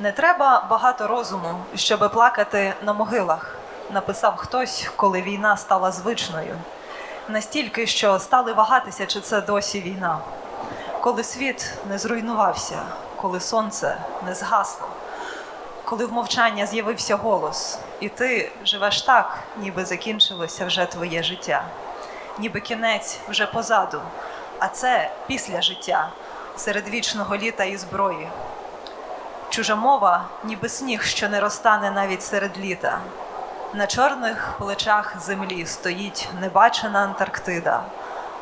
Не треба багато розуму, щоби плакати на могилах, написав хтось, коли війна стала звичною. Настільки, що стали вагатися, чи це досі війна. Коли світ не зруйнувався, коли сонце не згасло, коли в мовчання з'явився голос, і ти живеш так, ніби закінчилося вже твоє життя, ніби кінець вже позаду, а це після життя, серед вічного літа і зброї. Чужа мова, ніби сніг, що не розтане навіть серед літа. На чорних плечах землі стоїть небачена Антарктида,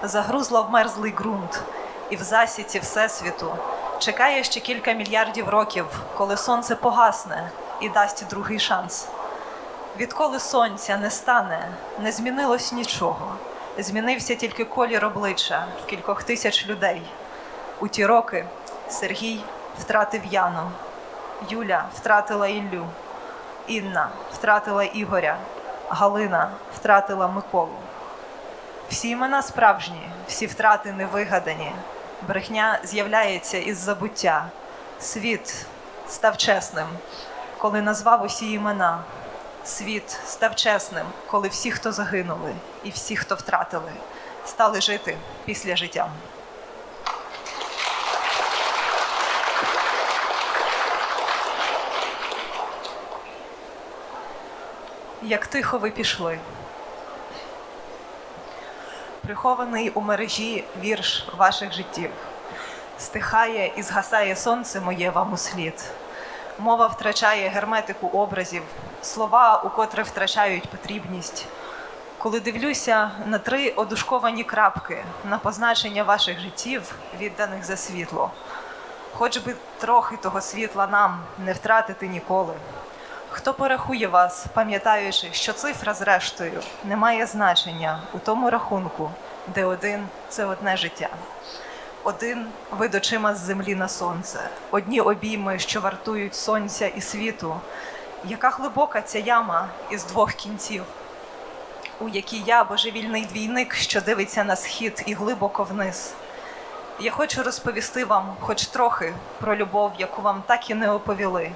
загрузла в мерзлий ґрунт, і в засіці Всесвіту чекає ще кілька мільярдів років, коли сонце погасне і дасть другий шанс. Відколи сонця не стане, не змінилось нічого. Змінився тільки колір обличчя кількох тисяч людей. У ті роки Сергій втратив Яну, Юля втратила Іллю, Інна втратила Ігоря, Галина втратила Миколу. Всі імена справжні, всі втрати невигадані. Брехня з'являється із забуття. Світ став чесним, коли назвав усі імена. Світ став чесним, коли всі, хто загинули, і всі, хто втратили, стали жити після життя. Як тихо ви пішли. Прихований у мережі вірш ваших життів. Стихає і згасає сонце моє вам у слід. Мова втрачає герметику образів, слова, у котрих втрачають потрібність. Коли дивлюся на три одушковані крапки на позначення ваших життів, відданих за світло, хоч би трохи того світла нам не втратити ніколи. Хто порахує вас, пам'ятаючи, що цифра зрештою не має значення у тому рахунку, де один це одне життя. Один вид очима з землі на сонце, одні обійми, що вартують сонця і світу. Яка глибока ця яма із двох кінців, у якій я божевільний двійник, що дивиться на схід і глибоко вниз. Я хочу розповісти вам хоч трохи про любов, яку вам так і не оповіли,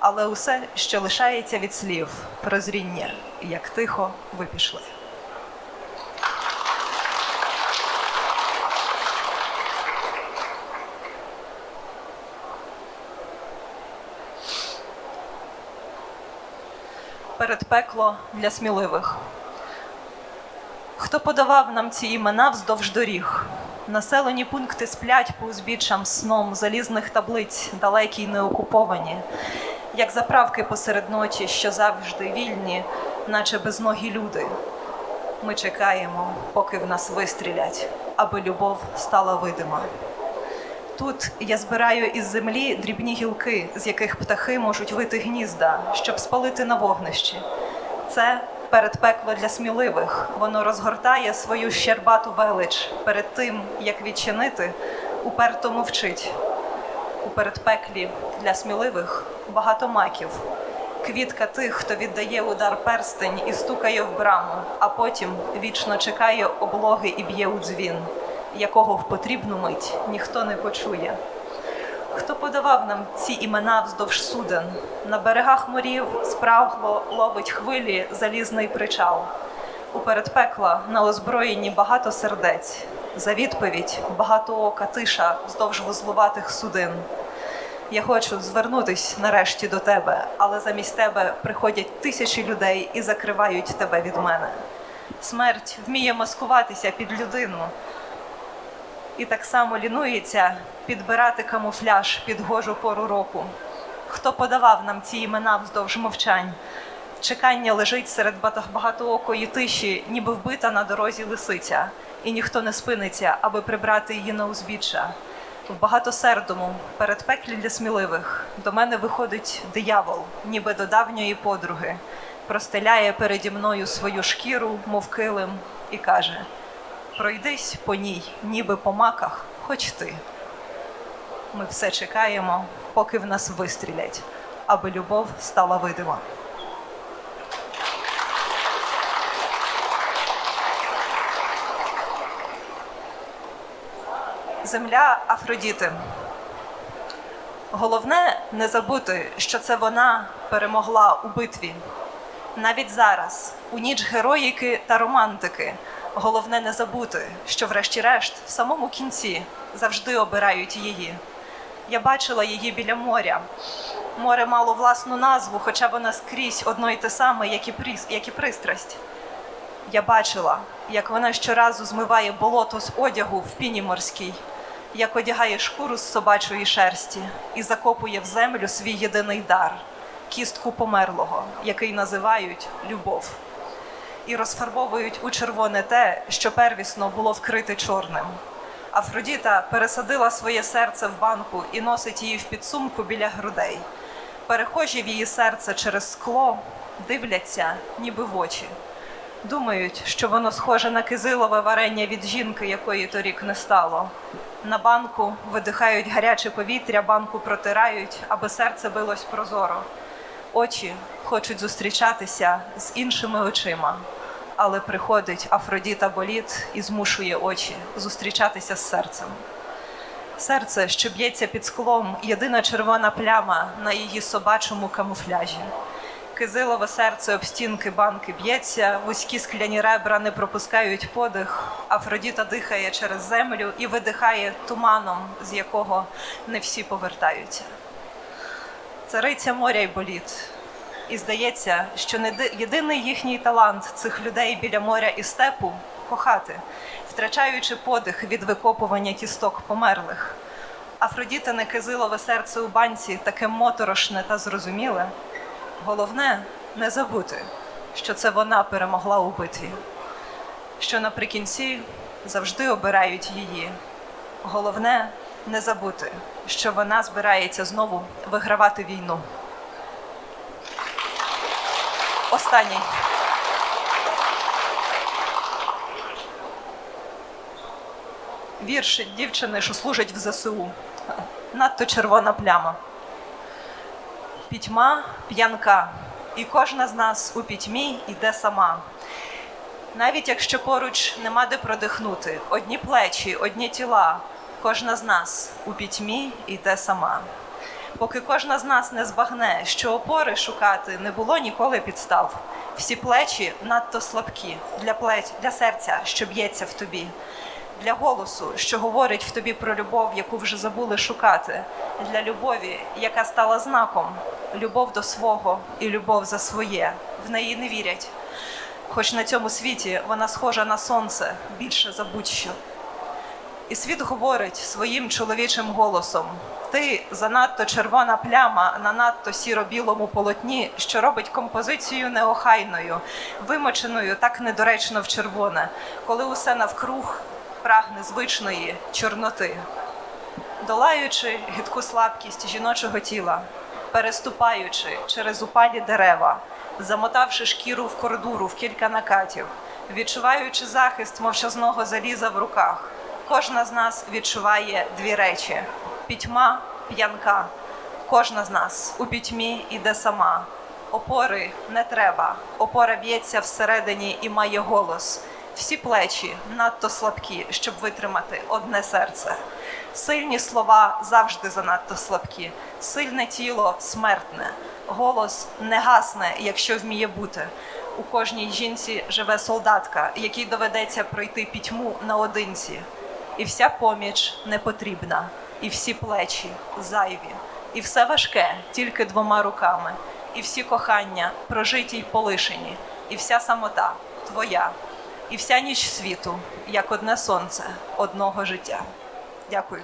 але усе, що лишається від слів, прозріння, як тихо ви пішли. Передпекло для сміливих. Хто подавав нам ці імена вздовж доріг? Населені пункти сплять по узбіччям сном залізних таблиць, далекі й неокуповані, як заправки посеред ночі, що завжди вільні, наче безногі люди. Ми чекаємо, поки в нас вистрілять, аби любов стала видима. Тут я збираю із землі дрібні гілки, з яких птахи можуть вити гнізда, щоб спалити на вогнищі. Це передпекло для сміливих. Воно розгортає свою щербату велич перед тим, як відчинити, уперто мовчить. У передпеклі для сміливих багато маків. Квітка тих, хто віддає удар перстень і стукає в браму, а потім вічно чекає облоги і б'є у дзвін, якого в потрібну мить ніхто не почує. Хто подавав нам ці імена вздовж суден? На берегах морів спрагло ловить хвилі залізний причал. У передпекла на озброєнні багато сердець. За відповідь багатоока тиша вздовж вузлуватих судин. Я хочу звернутись нарешті до тебе, але замість тебе приходять тисячі людей і закривають тебе від мене. Смерть вміє маскуватися під людину і так само лінується підбирати камуфляж під гожу пору року. Хто подавав нам ці імена вздовж мовчань? Чекання лежить серед багатоокої тиші, ніби вбита на дорозі лисиця, і ніхто не спиниться, аби прибрати її на узбіччя. В багатосердому, передпеклі для сміливих, до мене виходить диявол, ніби до давньої подруги, простеляє переді мною свою шкіру, мов килим, і каже: Пройдись по ній, ніби по маках, хоч ти. Ми все чекаємо, поки в нас вистрілять, аби любов стала видима. Земля Афродіти. Головне не забути, що це вона перемогла у битві. Навіть зараз, у ніч героїки та романтики, головне не забути, що, врешті-решт, в самому кінці завжди обирають її. Я бачила її біля моря. Море мало власну назву, хоча вона скрізь одно й те саме, як і, прис... як і пристрасть. Я бачила, як вона щоразу змиває болото з одягу в піні морській, як одягає шкуру з собачої шерсті і закопує в землю свій єдиний дар кістку померлого, який називають любов, і розфарбовують у червоне те, що первісно було вкрите чорним. Афродіта пересадила своє серце в банку і носить її в підсумку біля грудей. Перехожі в її серце через скло дивляться, ніби в очі. Думають, що воно схоже на кизилове варення від жінки, якої торік не стало. На банку видихають гаряче повітря, банку протирають, аби серце билось прозоро. Очі хочуть зустрічатися з іншими очима, але приходить Афродіта Боліт і змушує очі зустрічатися з серцем. Серце, що б'ється під склом, єдина червона пляма на її собачому камуфляжі. Кизилове серце об стінки банки б'ється, вузькі скляні ребра не пропускають подих. Афродіта дихає через землю і видихає туманом, з якого не всі повертаються. Цариця моря й боліт. І здається, що не єдиний їхній талант цих людей біля моря і степу кохати, втрачаючи подих від викопування кісток померлих. Афродітине кизилове серце у банці таке моторошне та зрозуміле. Головне не забути, що це вона перемогла у битві, що наприкінці завжди обирають її. Головне не забути, що вона збирається знову вигравати війну. Останній. Вірш дівчини, що служить в ЗСУ. Надто червона пляма. Пітьма п'янка, і кожна з нас у пітьмі йде сама. Навіть якщо поруч нема де продихнути, одні плечі, одні тіла, кожна з нас у пітьмі йде сама. Поки кожна з нас не збагне, що опори шукати не було ніколи підстав. Всі плечі надто слабкі для плеч, для серця, що б'ється в тобі, для голосу, що говорить в тобі про любов, яку вже забули шукати, для любові, яка стала знаком, любов до свого і любов за своє. В неї не вірять. Хоч на цьому світі вона схожа на сонце більше за будь-що. І світ говорить своїм чоловічим голосом: ти занадто червона пляма на надто сіро-білому полотні, що робить композицію неохайною, вимоченою так недоречно в червоне, коли усе навкруг прагне звичної чорноти. Долаючи гидку слабкість жіночого тіла, переступаючи через упалі дерева, замотавши шкіру в кордуру в кілька накатів, відчуваючи захист мовчазного заліза в руках, кожна з нас відчуває дві речі: пітьма, п'янка. Кожна з нас у пітьмі іде сама. Опори не треба. Опора б'ється всередині і має голос. Всі плечі надто слабкі, щоб витримати одне серце. Сильні слова завжди занадто слабкі. Сильне тіло смертне. Голос не гасне, якщо вміє бути. У кожній жінці живе солдатка, якій доведеться пройти пітьму наодинці. І вся поміч не потрібна, і всі плечі зайві, і все важке тільки двома руками, і всі кохання прожиті й полишені, і вся самота твоя, і вся ніч світу, як одне сонце одного життя. Дякую.